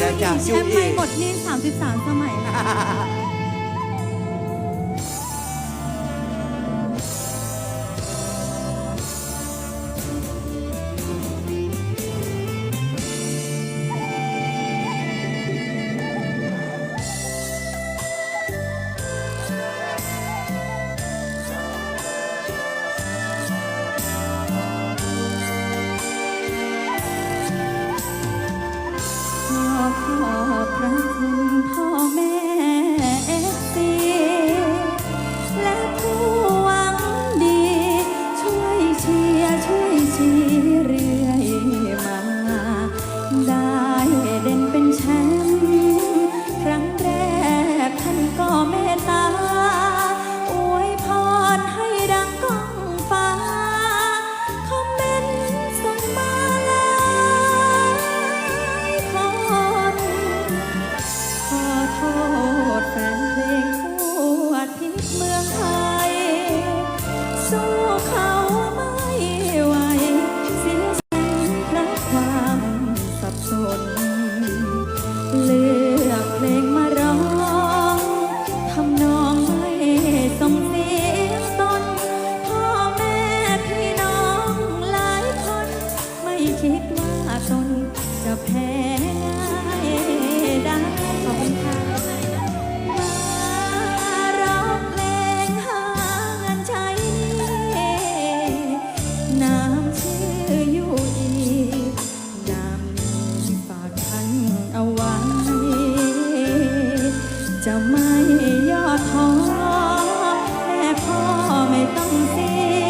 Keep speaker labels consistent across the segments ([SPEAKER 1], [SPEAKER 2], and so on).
[SPEAKER 1] แด้จ้ะแชมป์ไทยหมดนี่ามสมัยค่ะ รักคุณพ่อแม่ ย่อท้อแม่พ่อไม่ต้องเสีย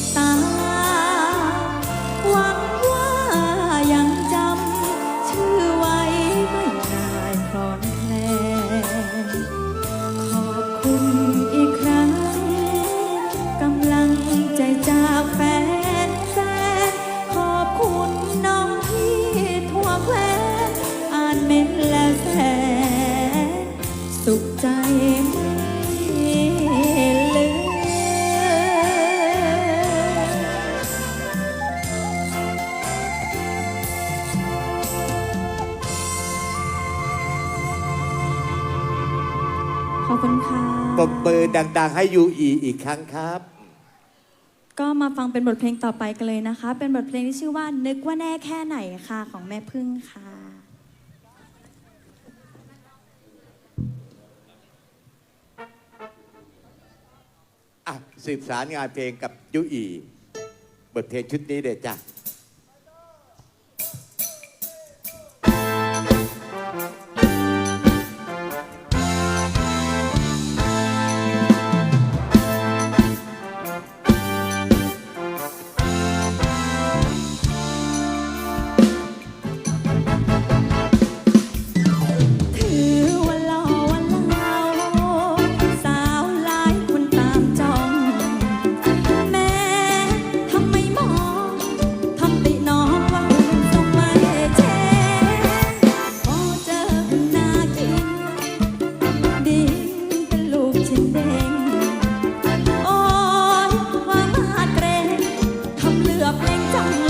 [SPEAKER 1] estás. ขอบคุณค่ะ
[SPEAKER 2] ปรบมือดัง ๆ ให้ยูอีอีกครั้งครับ
[SPEAKER 1] ก็มาฟังเป็นบทเพลงต่อไปกันเลยนะคะ เป็นบทเพลงที่ชื่อว่า นึกว่าแน่แค่ไหนค่ะ ของแม่พึ่งค่ะ
[SPEAKER 2] อะสืบสารงานเพลงกับยูอีบทเพลงชุดนี้เด็ดจ้ะ bring down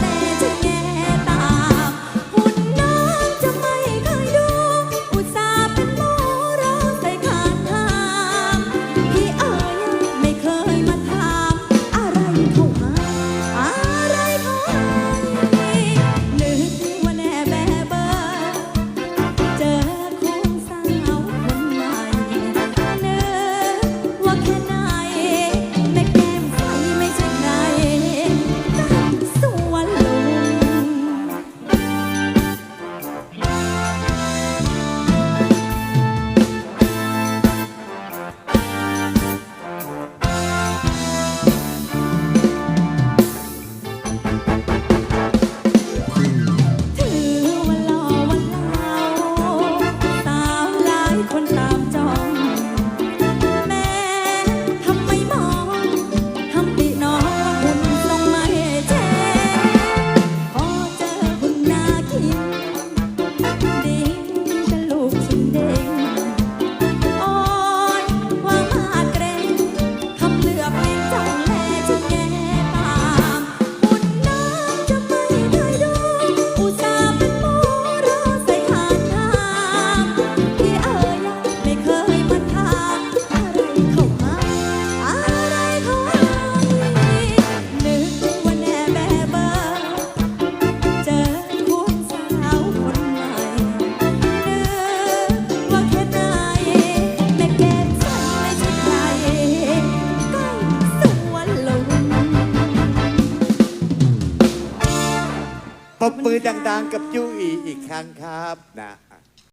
[SPEAKER 2] ดังๆ กับยุอีอีกครั้งครับนะ